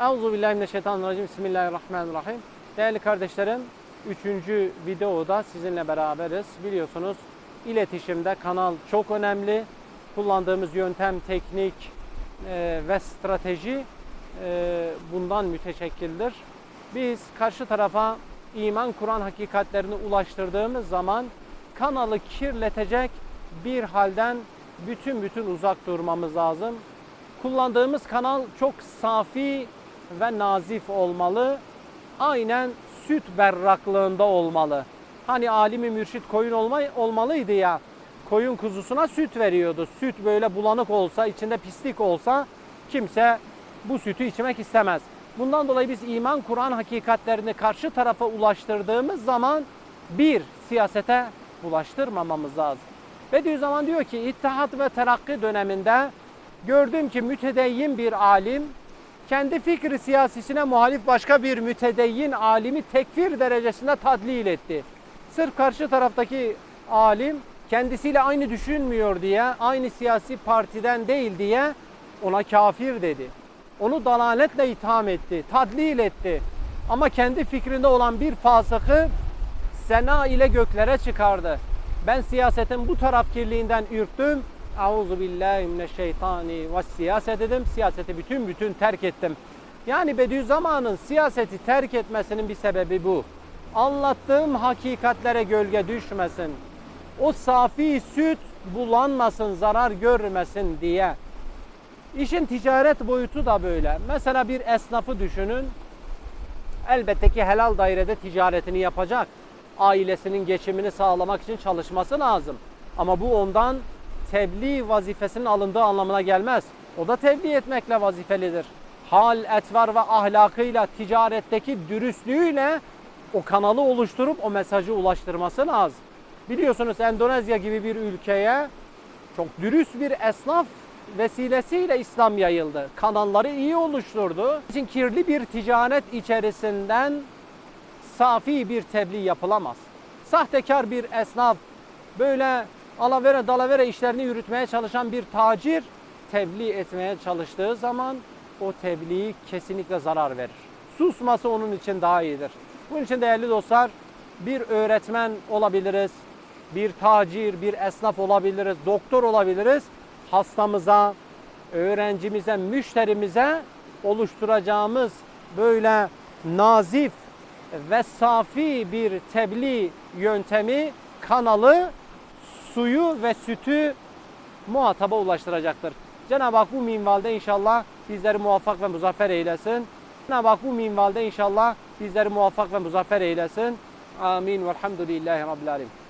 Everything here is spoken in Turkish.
Euzu billahi mineşşeytanirracim. Bismillahirrahmanirrahim. Değerli kardeşlerim, üçüncü videoda sizinle beraberiz. Biliyorsunuz iletişimde kanal çok önemli. Kullandığımız yöntem, teknik e, ve strateji e, bundan müteşekkildir. Biz karşı tarafa iman Kur'an hakikatlerini ulaştırdığımız zaman kanalı kirletecek bir halden bütün bütün uzak durmamız lazım. Kullandığımız kanal çok safi ve nazif olmalı. Aynen süt berraklığında olmalı. Hani alimi mürşit koyun olma, olmalıydı ya. Koyun kuzusuna süt veriyordu. Süt böyle bulanık olsa, içinde pislik olsa kimse bu sütü içmek istemez. Bundan dolayı biz iman Kur'an hakikatlerini karşı tarafa ulaştırdığımız zaman bir siyasete bulaştırmamamız lazım. Bediüzzaman diyor ki İttihat ve Terakki döneminde gördüm ki mütedeyyin bir alim kendi fikri siyasisine muhalif başka bir mütedeyyin alimi tekfir derecesinde tadlil etti. Sırf karşı taraftaki alim kendisiyle aynı düşünmüyor diye, aynı siyasi partiden değil diye ona kafir dedi. Onu dalaletle itham etti, tadlil etti. Ama kendi fikrinde olan bir fasıkı sena ile göklere çıkardı. Ben siyasetin bu tarafkirliğinden ürktüm. Auzu billahi mineşşeytani ve siyaset dedim. Siyaseti bütün bütün terk ettim. Yani Bediüzzaman'ın siyaseti terk etmesinin bir sebebi bu. Anlattığım hakikatlere gölge düşmesin. O safi süt bulanmasın, zarar görmesin diye. İşin ticaret boyutu da böyle. Mesela bir esnafı düşünün. Elbette ki helal dairede ticaretini yapacak. Ailesinin geçimini sağlamak için çalışması lazım. Ama bu ondan tebliğ vazifesinin alındığı anlamına gelmez. O da tebliğ etmekle vazifelidir. Hal, etvar ve ahlakıyla, ticaretteki dürüstlüğüyle o kanalı oluşturup o mesajı ulaştırması lazım. Biliyorsunuz Endonezya gibi bir ülkeye çok dürüst bir esnaf vesilesiyle İslam yayıldı. Kanalları iyi oluşturdu. için kirli bir ticaret içerisinden safi bir tebliğ yapılamaz. Sahtekar bir esnaf, böyle alavere dalavere işlerini yürütmeye çalışan bir tacir tebliğ etmeye çalıştığı zaman o tebliğ kesinlikle zarar verir. Susması onun için daha iyidir. Bunun için değerli dostlar bir öğretmen olabiliriz, bir tacir, bir esnaf olabiliriz, doktor olabiliriz. Hastamıza, öğrencimize, müşterimize oluşturacağımız böyle nazif ve safi bir tebliğ yöntemi, kanalı, suyu ve sütü muhataba ulaştıracaktır. Cenab-ı Hak bu minvalde inşallah bizleri muvaffak ve muzaffer eylesin. Cenab-ı Hak bu minvalde inşallah bizleri muvaffak ve muzaffer eylesin. Amin. Velhamdülillahi Rabbil Alemin.